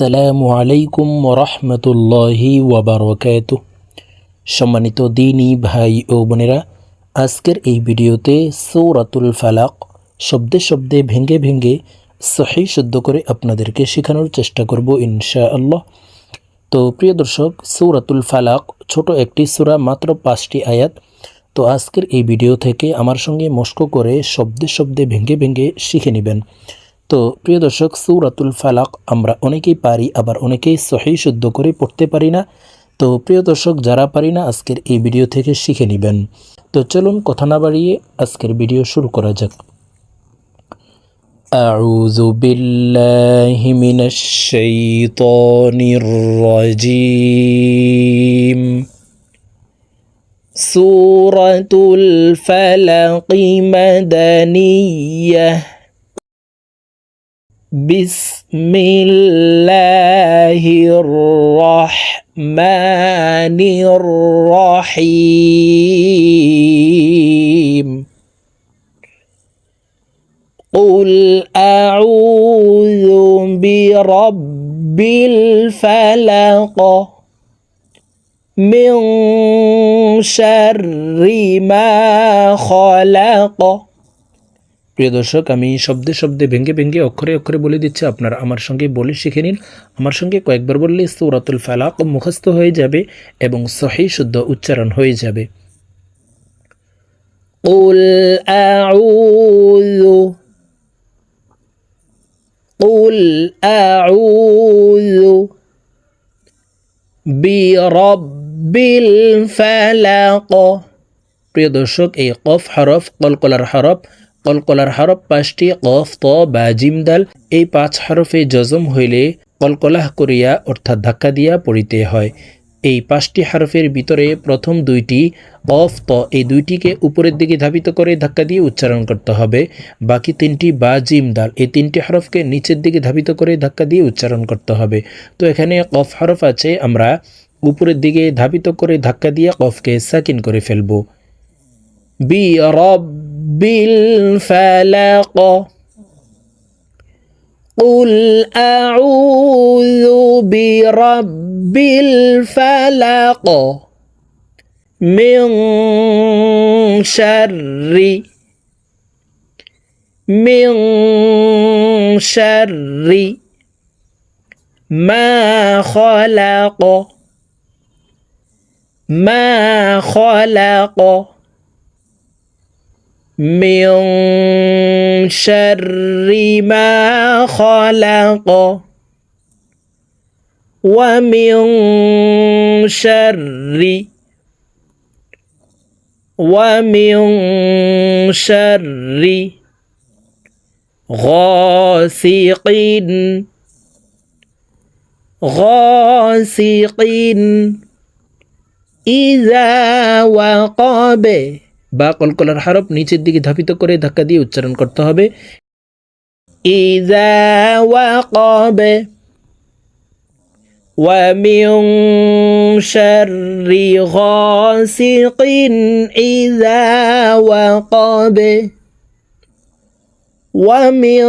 আসসালামু আলাইকুম ওরহমতুল্লাহি ওয়াবারকাত সম্মানিত দিনী ভাই ও বোনেরা, আজকের এই ভিডিওতে সৌরাতুল ফালাক শব্দে শব্দে ভেঙ্গে ভেঙ্গে সহি শুদ্ধ করে আপনাদেরকে শেখানোর চেষ্টা করব ইনশা আল্লাহ তো প্রিয় দর্শক, সৌরাতুল ফালাক ছোট একটি সূরা, মাত্র পাঁচটি আয়াত। তো আজকের এই ভিডিও থেকে আমার সঙ্গে মস্ক করে শব্দে শব্দে ভেঙ্গে ভেঙ্গে শিখে নেবেন। তো প্রিয় দর্শক সৌরাতুল ফালাক আমরা অনেকেই পারি আবার অনেকেই সহি শুদ্ধ করে পড়তে পারি না তো প্রিয় দর্শক যারা পারি না আজকের এই ভিডিও থেকে শিখে নেবেন তো চলুন কথা না বাড়িয়ে আজকের ভিডিও শুরু করা যাক أعوذ بالله من الشيطان الرجيم سورة الفلق مدنية بسم الله الرحمن الرحيم قل أعوذ برب الفلق من شر ما خلق প্রিয় দর্শক আমি শব্দে শব্দে ভেঙ্গে ভেঙ্গে অক্ষরে অক্ষরে বলে দিচ্ছি আপনারা আমার সঙ্গে বলে শিখে নিন আমার সঙ্গে কয়েকবার বললে সৌরাতুল ফালাক মুখস্থ হয়ে যাবে এবং সহি শুদ্ধ উচ্চারণ হয়ে যাবে قل أعوذ قل أعوذ برب الفلق প্রিয় দর্শক এই কফ হরফ কলকলার হরফ কলকলার হরফ পাঁচটি কফ, ত, বা জিমদাল এই পাঁচ হরফে জজম হইলে কলকলাহ করিয়া অর্থাৎ ধাক্কা দিয়া পড়িতে হয়। এই পাঁচটি হরফের ভিতরে প্রথম দুইটি অফ ত, এই দুইটিকে উপরের দিকে ধাবিত করে ধাক্কা দিয়ে উচ্চারণ করতে হবে। বাকি তিনটি বা জিম দাল, এই তিনটি হরফকে নিচের দিকে ধাবিত করে ধাক্কা দিয়ে উচ্চারণ করতে হবে। তো এখানে কফ হরফ আছে, আমরা উপরের দিকে ধাবিত করে ধাক্কা দিয়ে কফকে সাকিন করে ফেলব। বি رب الفلق قل أعوذ برب الفلق. من شر من شر ما خلق. ما خلق. من شر ما خلق ومن شر ومن شر غاسق غاسق إذا وقب বা কলকলার হরফ নিচের দিকে ধাপিত করে ধাক্কা দিয়ে উচ্চারণ করতে হবে ইজা ওয়াকাব ومن شر غاسق إذا وقب ومن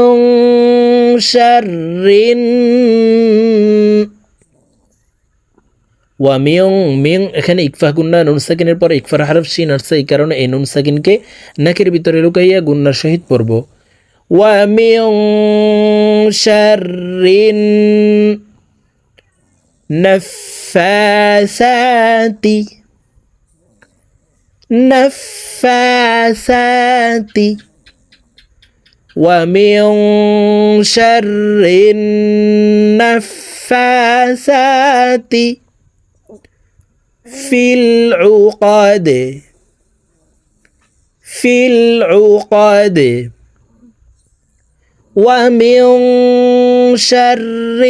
شر ওয়ামিয়ং মিয়ং এখানে ইকফা গুন্না নুন সাকিনের পর ইকফার হারফ শিন আসছে এই কারণে এই নুন সাকিনকে নাকের ভিতরে লুকাইয়া গুন্নার সহিত পড়ব ওয়ামিয়ং শারিন নফাসাতি নফাসাতি ومن شر النفاثات في العقد في العقد ومن شر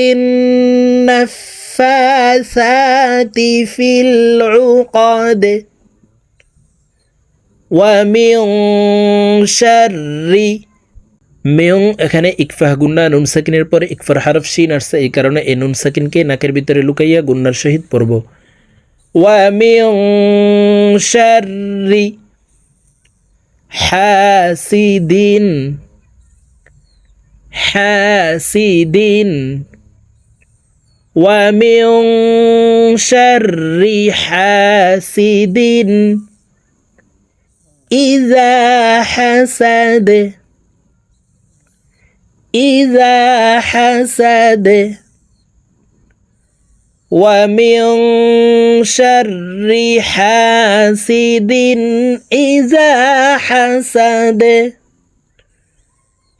النفاثات في العقد ومن شر মেয়ং এখানে ইকফাহ গুন্না নুন সাকিনের পরে ইকফার হারফ শিন আসছে এই কারণে এই নুন সাকিনকে নাকের ভিতরে লুকাইয়া গুন্নার সহিত পড়ব ومن شر حاسد حاسد. ومن شر حاسد إذا حسد إذا حسد. ومن شر حاسد إذا حسد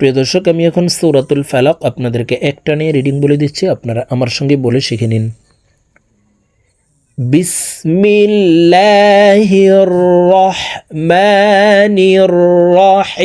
প্রিয় দর্শক আমি এখন সৌরাতুল ফালাক আপনাদেরকে একটা নিয়ে রিডিং বলে দিচ্ছি আপনারা আমার সঙ্গে বলে শিখে নিন বিসমিল্লাহির রহমানির রহিম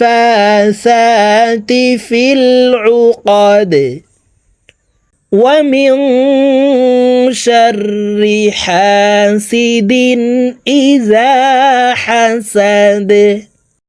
النفاثات في العقد ومن شر حاسد إذا حسد.